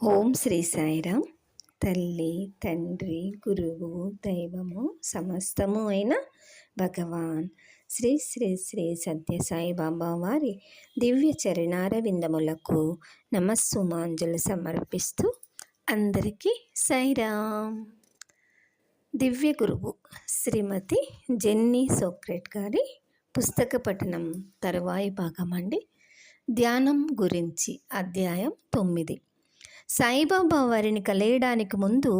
ఓం శ్రీ సాయిరామ్ తల్లి తండ్రి గురువు దైవము సమస్తము అయిన భగవాన్ శ్రీ శ్రీ శ్రీ సత్య బాబా వారి దివ్య చరణార విందములకు నమస్సుమాంజలు సమర్పిస్తూ అందరికీ సాయిరామ్ దివ్య గురువు శ్రీమతి జెన్నీ సోక్రెట్ గారి పుస్తక పఠనం తరువాయి భాగం అండి ధ్యానం గురించి అధ్యాయం తొమ్మిది. సాయిబాబా వారిని కలయడానికి ముందు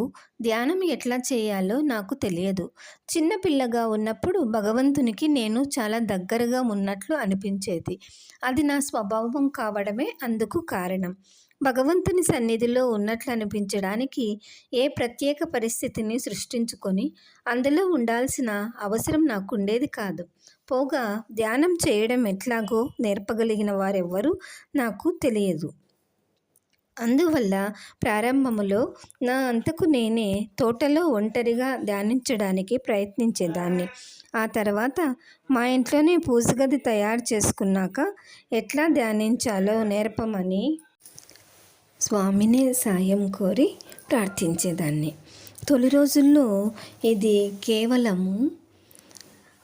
ధ్యానం ఎట్లా చేయాలో నాకు తెలియదు. చిన్నపిల్లగా ఉన్నప్పుడు భగవంతునికి నేను చాలా దగ్గరగా ఉన్నట్లు అనిపించేది. అది నా స్వభావం కావడమే అందుకు కారణం. భగవంతుని సన్నిధిలో ఉన్నట్లు అనిపించడానికి ఏ ప్రత్యేక పరిస్థితిని సృష్టించుకొని అందులో ఉండాల్సిన అవసరం నాకు ఉండేది కాదు. పోగా ధ్యానం చేయడం ఎట్లాగో నేర్పగలిగిన వారెవ్వరూ నాకు తెలియదు. అందువల్ల ప్రారంభములో నా అంతకు నేనే తోటలో ఒంటరిగా ధ్యానించడానికి ప్రయత్నించేదాన్ని. ఆ తర్వాత మా ఇంట్లోనే పూజగది తయారు చేసుకున్నాక ఎట్లా ధ్యానించాలో నేర్పమని స్వామిని సాయం కోరి ప్రార్థించేదాన్ని. తొలి రోజుల్లో ఇది కేవలము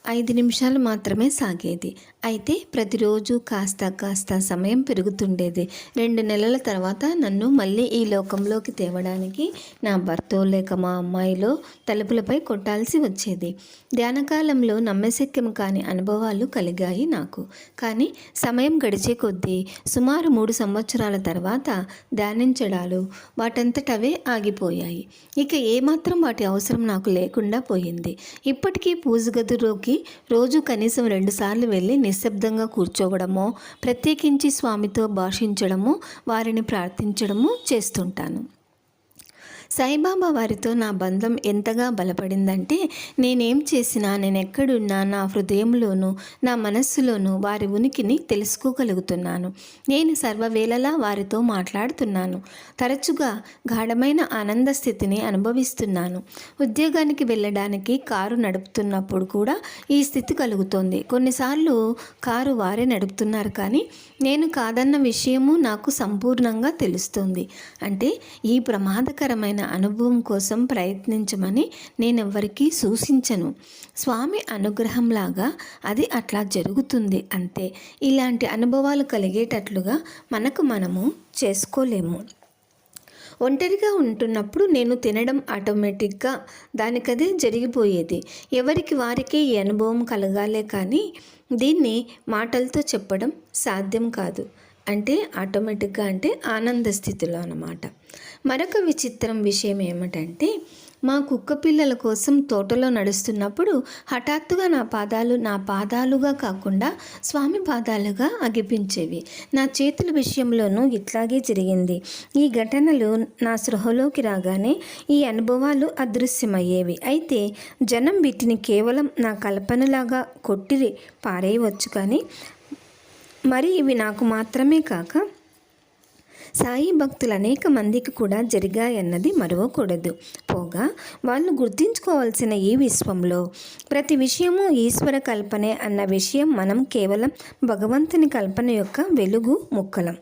ఐదు నిమిషాలు మాత్రమే సాగేది. అయితే ప్రతిరోజు కాస్త కాస్త సమయం పెరుగుతుండేది. రెండు నెలల తర్వాత నన్ను మళ్ళీ ఈ లోకంలోకి తేవడానికి నా భర్త లేక మా అమ్మాయిలో తలుపులపై కొట్టాల్సి వచ్చేది. ధ్యానకాలంలో నమ్మశక్యం కాని అనుభవాలు కలిగాయి నాకు. కానీ సమయం గడిచే కొద్దీ సుమారు మూడు సంవత్సరాల తర్వాత ధ్యానించడాలు వాటంతటవే ఆగిపోయాయి. ఇక ఏమాత్రం వాటి అవసరం నాకు లేకుండా పోయింది. ఇప్పటికీ పూజ గదిలోకి రోజు కనీసం రెండుసార్లు వెళ్ళి నిశ్శబ్దంగా కూర్చోవడమో ప్రత్యేకించి స్వామితో భాషించడము వారిని ప్రార్థించడము చేస్తుంటాను. సాయిబాబా వారితో నా బంధం ఎంతగా బలపడిందంటే నేనేం చేసినా నేను ఎక్కడున్నా నా హృదయంలోనూ నా మనస్సులోనూ వారి ఉనికిని తెలుసుకోగలుగుతున్నాను. నేను సర్వవేళలా వారితో మాట్లాడుతున్నాను. తరచుగా గాఢమైన ఆనంద స్థితిని అనుభవిస్తున్నాను. ఉద్యోగానికి వెళ్ళడానికి కారు నడుపుతున్నప్పుడు కూడా ఈ స్థితి కలుగుతోంది. కొన్నిసార్లు కారు వారే నడుపుతున్నారు కానీ నేను కాదన్న విషయము నాకు సంపూర్ణంగా తెలుస్తుంది. అంటే ఈ ప్రమాదకరమైన అనుభవం కోసం ప్రయత్నించమని నేనెవ్వరికీ సూచించను. స్వామి అనుగ్రహంలాగా అది అట్లా జరుగుతుంది అంతే. ఇలాంటి అనుభవాలు కలిగేటట్లుగా మనకు మనము చేసుకోలేము. ఒంటరిగా ఉంటున్నప్పుడు నేను తినడం ఆటోమేటిక్గా దానికదే జరిగిపోయేది. ఎవరికి వారికే ఈ అనుభవం కలగాలే కానీ దీన్ని మాటలతో చెప్పడం సాధ్యం కాదు. అంటే ఆటోమేటిక్గా అంటే ఆనంద స్థితిలో అన్నమాట. మరొక విచిత్రం విషయం ఏమిటంటే మా కుక్క పిల్లల కోసం తోటలో నడుస్తున్నప్పుడు హఠాత్తుగా నా పాదాలు నా పాదాలుగా కాకుండా స్వామి పాదాలుగా అగిపించేవి. నా చేతుల విషయంలోనూ ఇట్లాగే జరిగింది. ఈ ఘటనలు నా సృహలోకి రాగానే ఈ అనుభవాలు అదృశ్యమయ్యేవి. అయితే జనం వీటిని కేవలం నా కల్పనలాగా కొట్టి పారేయవచ్చు కానీ మరి ఇవి నాకు మాత్రమే కాక సాయి భక్తులు అనేక మందికి కూడా జరిగాయన్నది మరవకూడదు. పోగా వాళ్ళు గుర్తించుకోవాల్సిన ఈ విశ్వంలో ప్రతి విషయము ఈశ్వర కల్పనే అన్న విషయం మనం కేవలం భగవంతుని కల్పన యొక్క వెలుగు ముక్కలం.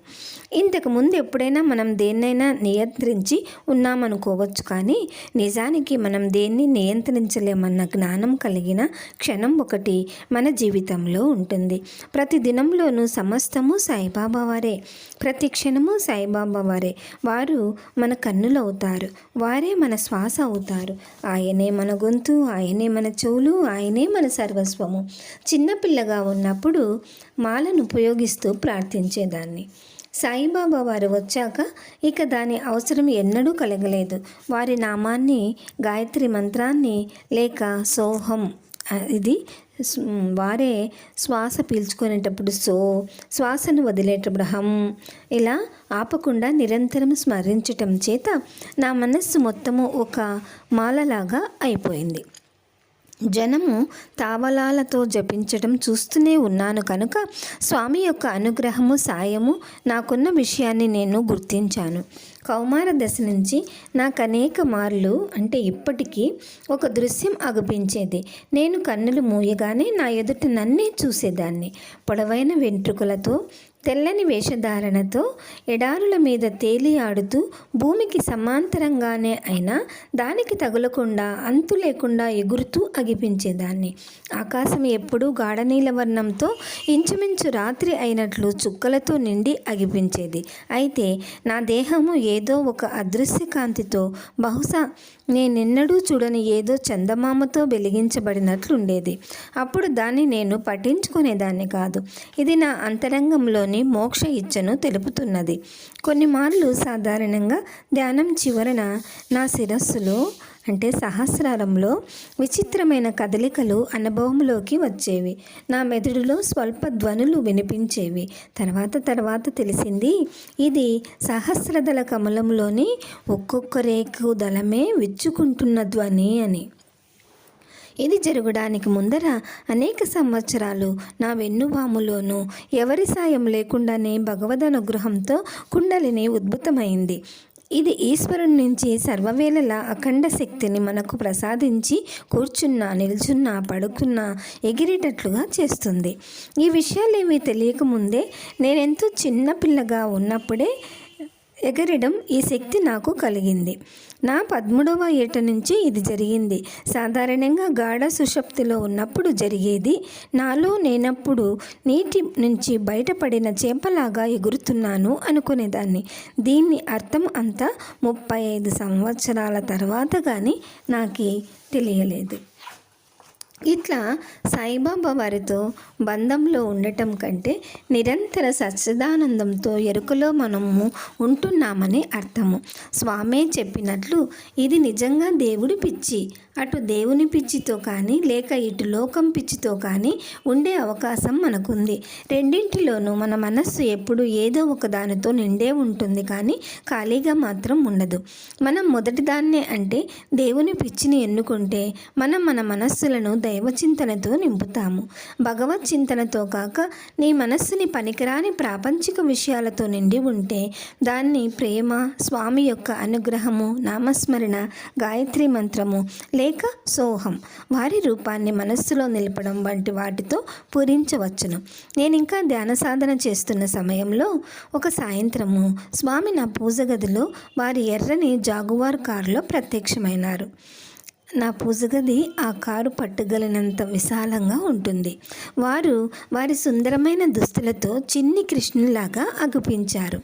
ఇంతకుముందు ఎప్పుడైనా మనం దేన్నైనా నియంత్రించి ఉన్నామనుకోవచ్చు కానీ నిజానికి మనం దేన్ని నియంత్రించలేమన్న జ్ఞానం కలిగిన క్షణం ఒకటి మన జీవితంలో ఉంటుంది. ప్రతి దినంలోనూ సమస్తము సాయిబాబా వారే. ప్రతి క్షణము సాయి సాయిబాబా వారే. వారు మన కన్నులు అవుతారు వారే మన శ్వాస అవుతారు. ఆయనే మన గొంతు ఆయనే మన చెవులు ఆయనే మన సర్వస్వము. చిన్నపిల్లగా ఉన్నప్పుడు మాలను ఉపయోగిస్తూ ప్రార్థించేదాన్ని. సాయిబాబా వారు వచ్చాక ఇక దాని అవసరం ఎన్నడూ కలగలేదు. వారి నామాన్ని గాయత్రి మంత్రాన్ని లేక సోహం ఇది వారే శ్వాస పీల్చుకునేటప్పుడు సో శ్వాసను వదిలేటప్పుడు హం ఇలా ఆపకుండా నిరంతరం స్మరించటం చేత నా మనస్సు మొత్తము ఒక మాలలాగా అయిపోయింది. జనము తావలాలతో జపించడం చూస్తూనే ఉన్నాను కనుక స్వామి యొక్క అనుగ్రహము సాయము నాకున్న విషయాన్ని నేను గుర్తించాను. కౌమార దశ నుంచి నాకు అనేక మార్లు అంటే ఇప్పటికీ ఒక దృశ్యం అగుపించేది. నేను కన్నులు మూయగానే నా ఎదుట నన్నే చూసేదాన్ని. పొడవైన వెంట్రుకలతో తెల్లని వేషధారణతో ఎడారుల మీద తేలి ఆడుతూ భూమికి సమాంతరంగానే అయినా దానికి తగులకుండా అంతు లేకుండా ఎగురుతూ అగిపించేదాన్ని. ఆకాశం ఎప్పుడూ గాఢనీల వర్ణంతో ఇంచుమించు రాత్రి అయినట్లు చుక్కలతో నిండి అగిపించేది. అయితే నా దేహము ఏదో ఒక అదృశ్య కాంతితో బహుశా నేనెన్నడూ చూడని ఏదో చందమామతో వెలిగించబడినట్లుండేది. అప్పుడు దాన్ని నేను పట్టించుకునేదాన్ని కాదు. ఇది నా అంతరంగంలో అంతరంగంలోని మోక్ష ఇచ్చను తెలుపుతున్నది. కొన్ని మార్లు సాధారణంగా ధ్యానం చివరన నా శిరస్సులో అంటే సహస్రారంలో విచిత్రమైన కదలికలు అనుభవంలోకి వచ్చేవి. నా మెదడులో స్వల్ప ధ్వనులు వినిపించేవి. తర్వాత తర్వాత తెలిసింది ఇది సహస్రదళ కమలంలోని ఒక్కొక్క రేకు దళమే విచ్చుకుంటున్న ధ్వని అని. ఇది జరగడానికి ముందర అనేక సంవత్సరాలు నా వెన్నువాములోనూ ఎవరి సాయం లేకుండానే భగవద్ అనుగ్రహంతో కుండలిని ఉద్భుతమైంది. ఇది ఈశ్వరుని నుంచి సర్వవేళల అఖండ శక్తిని మనకు ప్రసాదించి కూర్చున్నా నిల్చున్నా పడుకున్నా ఎగిరేటట్లుగా చేస్తుంది. ఈ విషయాలేమీ తెలియకముందే నేనెంతో చిన్నపిల్లగా ఉన్నప్పుడే ఎగరడం ఈ శక్తి నాకు కలిగింది. నా పదమూడవ ఏట నుంచి ఇది జరిగింది. సాధారణంగా గాఢ సుషప్తిలో ఉన్నప్పుడు జరిగేది. నాలో నేనప్పుడు నీటి నుంచి బయటపడిన చేపలాగా ఎగురుతున్నాను అనుకునేదాన్ని. దీన్ని అర్థం అంతా ముప్పై ఐదు సంవత్సరాల తర్వాత కానీ నాకు తెలియలేదు. ఇట్లా సాయిబాబా వారితో బంధంలో ఉండటం కంటే నిరంతర సచ్చిదానందంతో ఎరుకలో మనము ఉంటున్నామని అర్థము. స్వామే చెప్పినట్లు ఇది నిజంగా దేవుడి పిచ్చి. అటు దేవుని పిచ్చితో కానీ లేక ఇటు లోకం పిచ్చితో కానీ ఉండే అవకాశం మనకుంది. రెండింటిలోనూ మన మనస్సు ఎప్పుడు ఏదో ఒక దానితో నిండే ఉంటుంది కానీ ఖాళీగా మాత్రం ఉండదు. మనం మొదటి దాన్నే అంటే దేవుని పిచ్చిని ఎన్నుకుంటే మనం మన మనస్సులను దైవ చింతనతో నింపుతాము. భగవత్ చింతనతో కాక నీ మనస్సుని పనికిరాని ప్రాపంచిక విషయాలతో నిండి ఉంటే దాన్ని ప్రేమ స్వామి యొక్క అనుగ్రహము నామస్మరణ గాయత్రి మంత్రము లేక సోహం. వారి రూపాన్ని మనస్సులో నిలపడం వంటి వాటితో పూరించవచ్చును. నేను ఇంకా ధ్యాన సాధన చేస్తున్న సమయంలో ఒక సాయంత్రము స్వామి నా పూజ గదిలో వారి ఎర్రని జాగువార్ కారులో ప్రత్యక్షమైనారు. నా పూజగది ఆ కారు పట్టుగలినంత విశాలంగా ఉంటుంది. వారు వారి సుందరమైన దుస్తులతో చిన్ని కృష్ణులాగా అగుపించారు.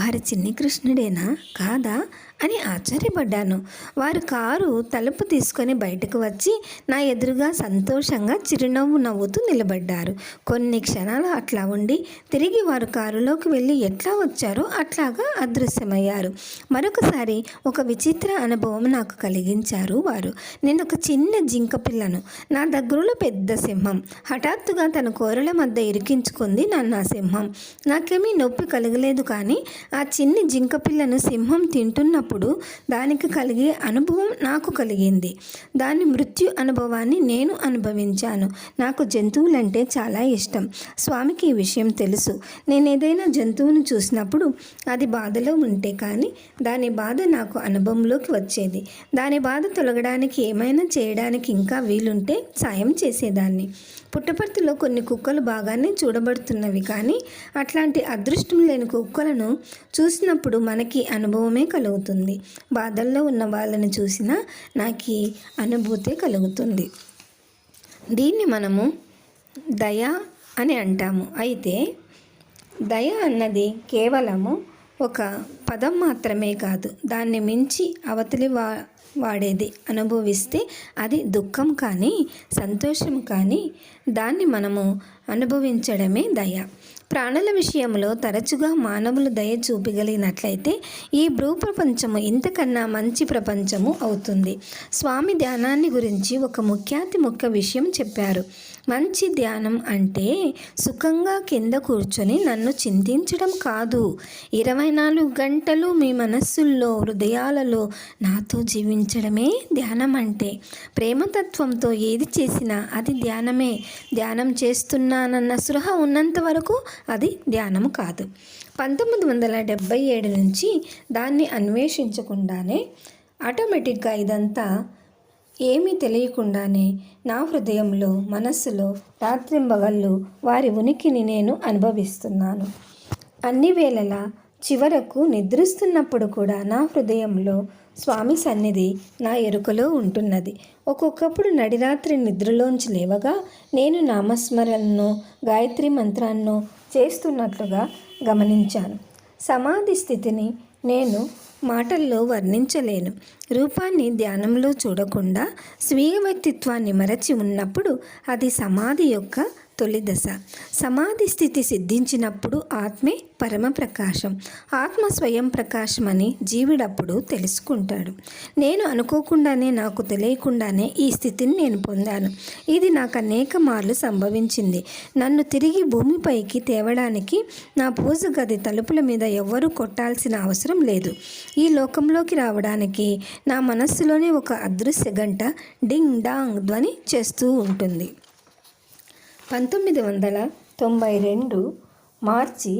వారి చిన్ని కృష్ణుడేనా? కాదా? అని ఆశ్చర్యపడ్డాను. వారు కారు తలుపు తీసుకొని బయటకు వచ్చి నా ఎదురుగా సంతోషంగా చిరునవ్వు నవ్వుతూ నిలబడ్డారు. కొన్ని క్షణాలు అట్లా ఉండి తిరిగి వారు కారులోకి వెళ్ళి ఎట్లా వచ్చారో అట్లాగా అదృశ్యమయ్యారు. మరొకసారి ఒక విచిత్ర అనుభవం నాకు కలిగించారు వారు. నేను ఒక చిన్న జింక పిల్లను. నా దగ్గరలో పెద్ద సింహం. హఠాత్తుగా తన కోరల మధ్య ఇరికించుకుంది నన్ను ఆ సింహం. నాకేమీ నొప్పి కలగలేదు కానీ ఆ చిన్ని జింక పిల్లను సింహం తింటున్నప్పుడు దానికి కలిగే అనుభవం నాకు కలిగింది. దాని మృత్యు అనుభవాన్ని నేను అనుభవించాను. నాకు జంతువులంటే చాలా ఇష్టం. స్వామికి ఈ విషయం తెలుసు. నేను ఏదైనా జంతువును చూసినప్పుడు అది బాధలో ఉంటే కానీ దాని బాధ నాకు అనుభవంలోకి వచ్చేది. దాని బాధ తొలగడానికి ఏమైనా చేయడానికి ఇంకా వీలుంటే సాయం చేసేదాన్ని. పుట్టపర్తిలో కొన్ని కుక్కలు బాగానే చూడబడుతున్నవి కానీ అట్లాంటి అదృష్టం లేని కుక్కలను చూసినప్పుడు మనకి అనుభవమే కలుగుతుంది. బాధల్లో ఉన్న వాళ్ళని చూసినా నాకు అనుభూతే కలుగుతుంది. దీన్ని మనము దయ అని అంటాము. అయితే దయ అన్నది కేవలము ఒక పదం మాత్రమే కాదు. దాన్ని మించి అవతలి వా వాడేది అనుభవిస్తే అది దుఃఖం కానీ సంతోషం కానీ దాన్ని మనము అనుభవించడమే దయ. ప్రాణుల విషయంలో తరచుగా మానవులు దయ చూపగలిగినట్లయితే ఈ భూ ప్రపంచము ఇంతకన్నా మంచి ప్రపంచము అవుతుంది. స్వామి ధ్యానాన్ని గురించి ఒక ముఖ్యాతి ముఖ్య విషయం చెప్పారు. మంచి ధ్యానం అంటే సుఖంగా కింద కూర్చొని నన్ను చింతించడం కాదు. ఇరవై నాలుగు గంటలు మీ మనస్సుల్లో హృదయాలలో నాతో జీవించడమే ధ్యానం అంటే. ప్రేమతత్వంతో ఏది చేసినా అది ధ్యానమే. ధ్యానం చేస్తున్నానన్న సృహ ఉన్నంత వరకు అది ధ్యానం కాదు. పంతొమ్మిది వందల డెబ్భై ఏడు నుంచి దాన్ని అన్వేషించకుండానే ఆటోమేటిక్గా ఇదంతా ఏమీ తెలియకుండానే నా హృదయంలో మనస్సులో రాత్రింబగళ్ళు వారి ఉనికిని నేను అనుభవిస్తున్నాను. అన్ని వేళలా చివరకు నిద్రిస్తున్నప్పుడు కూడా నా హృదయంలో స్వామి సన్నిధి నా ఎరుకలో ఉంటున్నది. ఒక్కొక్కప్పుడు నడిరాత్రి నిద్రలోంచి లేవగా నేను నామస్మరణను గాయత్రి మంత్రాన్ని చేస్తున్నట్లుగా గమనించాను. సమాధి స్థితిని నేను మాటల్లో వర్ణించలేను. రూపాన్ని ధ్యానంలో చూడకుండా స్వీయ వ్యక్తిత్వాన్ని మరచి ఉన్నప్పుడు అది సమాధి యొక్క తొలి దశ. సమాధి స్థితి సిద్ధించినప్పుడు ఆత్మే పరమ ప్రకాశం. ఆత్మ స్వయం ప్రకాశం అని జీవుడప్పుడు తెలుసుకుంటాడు. నేను అనుకోకుండానే నాకు తెలియకుండానే ఈ స్థితిని నేను పొందాను. ఇది నాకు అనేక మార్లు సంభవించింది. నన్ను తిరిగి భూమిపైకి తేవడానికి నా పూజ గది తలుపుల మీద ఎవ్వరూ కొట్టాల్సిన అవసరం లేదు. ఈ లోకంలోకి రావడానికి నా మనస్సులోనే ఒక అదృశ్య గంట డింగ్ డాంగ్ ధ్వని చేస్తూ ఉంటుంది. పంతొమ్మిది వందల తొంభై రెండు మార్చి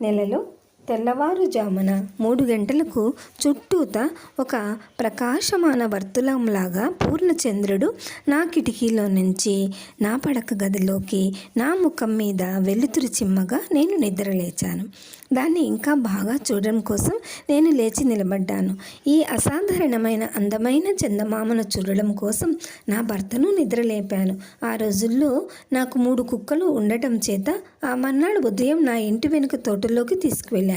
నెలలో తెల్లవారుజామున మూడు గంటలకు చుట్టూత ఒక ప్రకాశమాన వర్తులంలాగా పూర్ణచంద్రుడు నా కిటికీలో నుంచి నా పడక గదిలోకి నా ముఖం మీద వెలుతురు చిమ్మగా నేను నిద్రలేచాను. దాన్ని ఇంకా బాగా చూడడం కోసం నేను లేచి నిలబడ్డాను. ఈ అసాధారణమైన అందమైన చందమామను చూడడం కోసం నా భర్తను నిద్రలేపాను. ఆ రోజుల్లో నాకు మూడు కుక్కలు ఉండటం చేత ఆ మర్నాడు ఉదయం నా ఇంటి వెనుక తోటలోకి తీసుకువెళ్ళాను.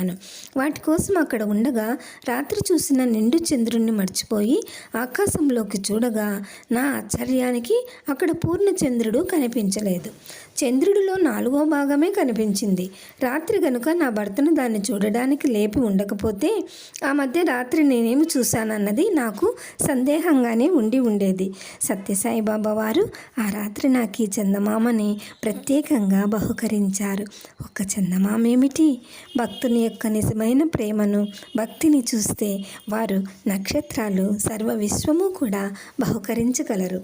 వాటి కోసం అక్కడ ఉండగా రాత్రి చూసిన నిండు చంద్రుణ్ణి మర్చిపోయి ఆకాశంలోకి చూడగా నా ఆశ్చర్యానికి అక్కడ పూర్ణచంద్రుడు కనిపించలేదు. చంద్రుడిలో నాలుగో భాగమే కనిపించింది. రాత్రి గనుక నా భర్తను దాన్ని చూడడానికి లేపి ఉండకపోతే ఆ మధ్య రాత్రి నేనేమి చూశానన్నది నాకు సందేహంగానే ఉండి ఉండేది. సత్యసాయిబాబా వారు ఆ రాత్రి నాకు ఈ చందమామని ప్రత్యేకంగా బహుకరించారు. ఒక చందమామ ఏమిటి భక్తుని యొక్క నిజమైన ప్రేమను భక్తిని చూస్తే వారు నక్షత్రాలు సర్వ విశ్వము కూడా బహుకరించగలరు.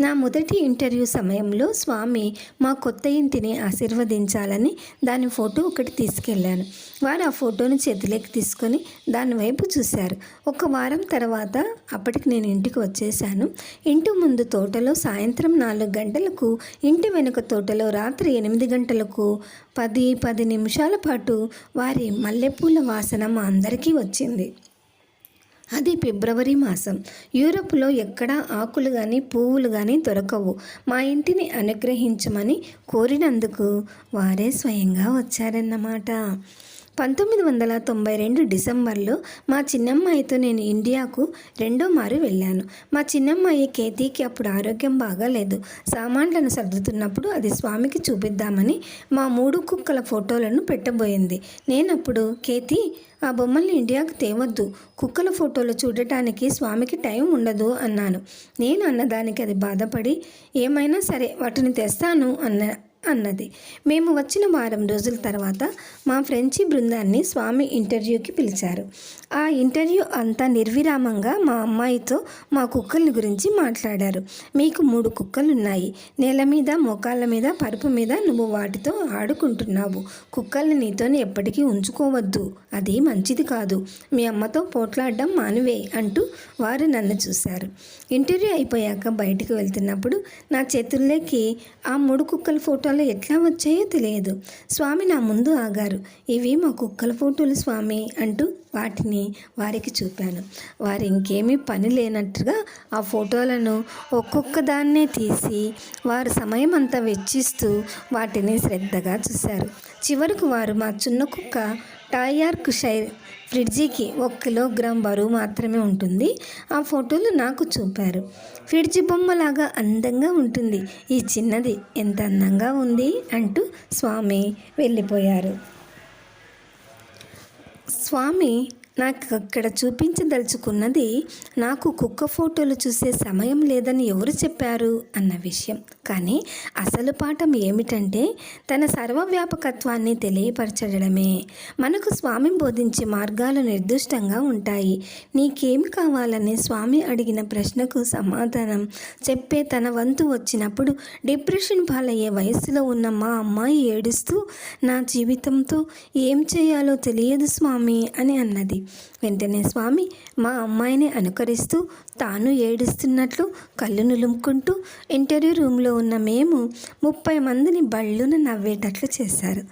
నా మొదటి ఇంటర్వ్యూ సమయంలో స్వామి మా కొత్త ఇంటిని ఆశీర్వదించాలని దాని ఫోటో ఒకటి తీసుకెళ్ళాను. వారు ఆ ఫోటోను చేతిలోకి తీసుకొని దాని వైపు చూశారు. ఒక వారం తర్వాత అప్పటికి నేను ఇంటికి వచ్చేసాను ఇంటి ముందు తోటలో సాయంత్రం నాలుగు గంటలకు ఇంటి వెనుక తోటలో రాత్రి ఎనిమిది గంటలకు పది పది నిమిషాల పాటు వారి మల్లెపూల వాసన మా అందరికీ వచ్చింది. అది ఫిబ్రవరి మాసం. యూరప్లో ఎక్కడా ఆకులు కానీ పువ్వులు కానీ దొరకవు. మా ఇంటిని అనుగ్రహించమని కోరినందుకు వారే స్వయంగా వచ్చారన్నమాట. పంతొమ్మిది వందల తొంభై రెండు డిసెంబర్లో మా చిన్నమ్మాయితో నేను ఇండియాకు రెండో మారు వెళ్ళాను. మా చిన్నమ్మాయి కేతీకి అప్పుడు ఆరోగ్యం బాగాలేదు. సామాన్లను సర్దుతున్నప్పుడు అది స్వామికి చూపిద్దామని మా మూడు కుక్కల ఫోటోలను పెట్టబోయింది. నేనప్పుడు కేతి ఆ బొమ్మల్ని ఇండియాకు తేవద్దు. కుక్కల ఫోటోలు చూడటానికి స్వామికి టైం ఉండదు అన్నాను. నేను అన్నదానికి అది బాధపడి ఏమైనా సరే వాటిని తెస్తాను అన్న అన్నది. మేము వచ్చిన వారం రోజుల తర్వాత మా ఫ్రెంచి బృందాన్ని స్వామి ఇంటర్వ్యూకి పిలిచారు. ఆ ఇంటర్వ్యూ అంతా నిర్విరామంగా మా అమ్మాయితో మా కుక్కల్ని గురించి మాట్లాడారు. మీకు మూడు కుక్కలు ఉన్నాయి నేల మీద మోకాళ్ళ మీద పరుపు మీద నువ్వు వాటితో ఆడుకుంటున్నావు. కుక్కల్ని నీతోనే ఎప్పటికీ ఉంచుకోవద్దు. అది మంచిది కాదు. మీ అమ్మతో పోట్లాడడం మానివే అంటూ వారు నన్ను చూశారు. ఇంటర్వ్యూ అయిపోయాక బయటకు వెళ్తున్నప్పుడు నా చేతుల్లోకి ఆ మూడు కుక్కల ఫోటో ఫోటోలు ఎట్లా వచ్చాయో తెలియదు. స్వామి నా ముందు ఆగారు. ఇవి మా కుక్కల ఫోటోలు స్వామి అంటూ వాటిని వారికి చూపాను. వారు ఇంకేమీ పని లేనట్టుగా ఆ ఫోటోలను ఒక్కొక్క దాన్నే తీసి వారు సమయం అంతా వెచ్చిస్తూ వాటిని శ్రద్ధగా చూశారు. చివరకు వారు మా చిన్న కుక్క టాయార్క్ షైర్ ఫ్రిడ్జికి ఒక కిలోగ్రామ్ బరువు మాత్రమే ఉంటుంది. ఆ ఫోటోలు నాకు చూపారు. ఫ్రిడ్జ్ బొమ్మలాగా అందంగా ఉంటుంది. ఈ చిన్నది ఎంత అందంగా ఉంది అంటూ స్వామి వెళ్ళిపోయారు. స్వామి నాకు అక్కడ చూపించదలుచుకున్నది నాకు కుక్క ఫోటోలు చూసే సమయం లేదని ఎవరు చెప్పారు? అన్న విషయం. కానీ అసలు పాఠం ఏమిటంటే తన సర్వవ్యాపకత్వాన్ని తెలియపరచడమే. మనకు స్వామి బోధించే మార్గాలు నిర్దిష్టంగా ఉంటాయి. నీకేమి కావాలని స్వామి అడిగిన ప్రశ్నకు సమాధానం చెప్పే తన వంతు వచ్చినప్పుడు డిప్రెషన్ పాలయ్యే వయస్సులో ఉన్న మా అమ్మాయి ఏడుస్తూ నా జీవితంతో ఏం చేయాలో తెలియదు స్వామి అని అన్నది. వెంటనే స్వామి మా అమ్మాయిని అనుకరిస్తూ తాను ఏడుస్తున్నట్లు కళ్ళు నులుముకుంటూ ఇంటర్వ్యూ రూమ్లో ఉన్న మేము ముప్పై మందిని బళ్ళున నవ్వేటట్లు చేశారు.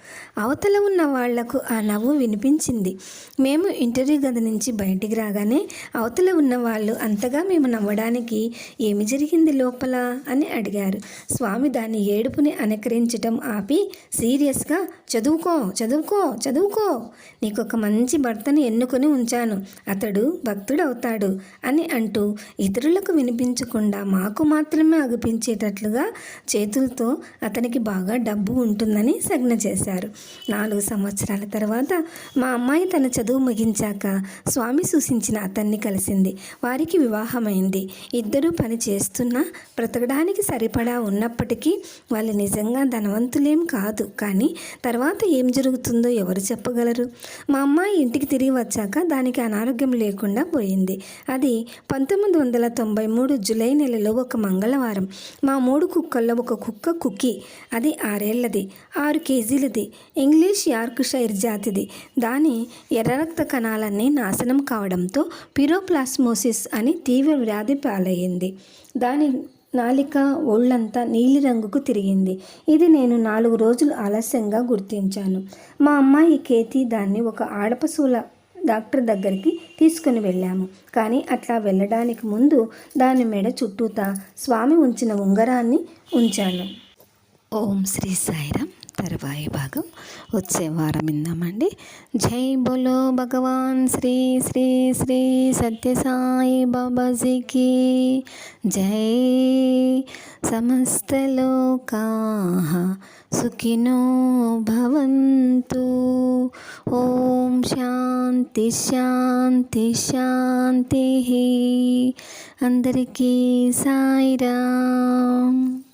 అవతల ఉన్న వాళ్ళకు ఆ నవ్వు వినిపించింది. మేము ఇంటర్వ్యూ గది నుంచి బయటికి రాగానే అవతల ఉన్న వాళ్ళు అంతగా మేము నవ్వడానికి ఏమి జరిగింది లోపల అని అడిగారు. స్వామి దాని ఏడుపుని అనుకరించటం ఆపి సీరియస్గా చదువుకో చదువుకో చదువుకో నీకు ఒక మంచి భర్తను ఎన్నుకుని ఉంచాను. అతడు భక్తుడవుతాడు అని అంటూ ఇతరులకు వినిపించకుండా మాకు మాత్రమే అగుపించేటట్లుగా చేతులతో అతనికి బాగా డబ్బు ఉంటుందని సజ్ఞ చేశారు. నాలుగు సంవత్సరాల తర్వాత మా అమ్మాయి తన చదువు ముగించాక స్వామి సూచించిన అతన్ని కలిసింది. వారికి వివాహమైంది. ఇద్దరూ పని చేస్తున్నా బ్రతకడానికి సరిపడా ఉన్నప్పటికీ వాళ్ళు నిజంగా ధనవంతులేం కాదు. కానీ తర్వాత ఏం జరుగుతుందో ఎవరు చెప్పగలరు? మా అమ్మాయి ఇంటికి తిరిగి వచ్చాక దానికి అనారోగ్యం లేకుండా పోయింది. అది పంతొమ్మిది వందల తొంభై మూడు జూలై నెలలో ఒక మంగళవారం. మా మూడు కుక్కల్లో ఒక కుక్క కుక్కి. అది ఆరేళ్ళది ఆరు కేజీలది ఇంగ్లీష్ యార్కుషైర్ జాతిది. దాని ఎర్ర రక్త కణాలన్నీ నాశనం కావడంతో పిరోప్లాస్మోసిస్ అని తీవ్ర వ్యాధి పాలయ్యింది. దాని నాలిక ఒళ్ళంతా నీలిరంగుకు తిరిగింది. ఇది నేను నాలుగు రోజులు ఆలస్యంగా గుర్తించాను. మా అమ్మాయి కేతి దాన్ని ఒక ఆడపశువుల డాక్టర్ దగ్గరికి తీసుకుని వెళ్ళాము. కానీ అట్లా వెళ్ళడానికి ముందు దాని మెడ చుట్టూతా స్వామి ఉంచిన ఉంగరాన్ని ఉంచాను. ఓం శ్రీ సాయిరామ్. తర్వాయి భాగం వచ్చే వారం విందామండి. జై బోలో భగవాన్ శ్రీ శ్రీ శ్రీ సత్యసాయి బాబాజీకి. జై సమస్తలోకా సుఖినో భవంతు. ఓం శాంతి శాంతి శాంతి. అందరికీ సాయిరామ్.